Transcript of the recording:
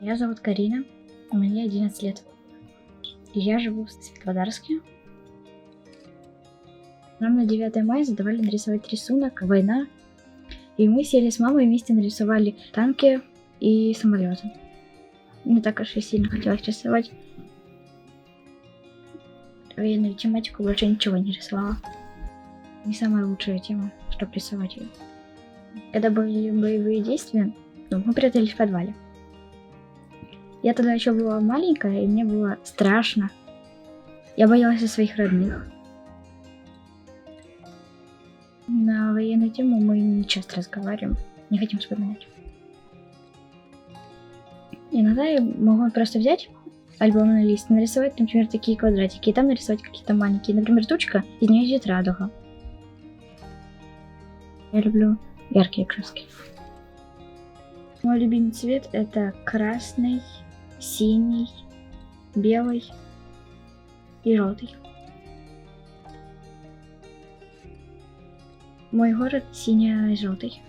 Меня зовут Карина, мне 11 лет. Я живу в Светлодарске. Нам на 9 мая задавали нарисовать рисунок «Война». И мы сели с мамой вместе нарисовали танки и самолеты. Не так уж и сильно хотелось рисовать. Военную тематику больше ничего не рисовала. Не самая лучшая тема, чтобы рисовать ее. Когда были боевые действия, ну, мы прятались в подвале. Я тогда еще была маленькая, и мне было страшно. Я боялась за своих родных. На военную тему мы не часто разговариваем, не хотим вспоминать. Иногда я могу просто взять альбомный лист, нарисовать, например, такие квадратики, и там нарисовать какие-то маленькие. Например, тучка, из нее идет радуга. Я люблю яркие краски. Мой любимый цвет это красный, синий, белый и желтый. Мой город синий и желтый.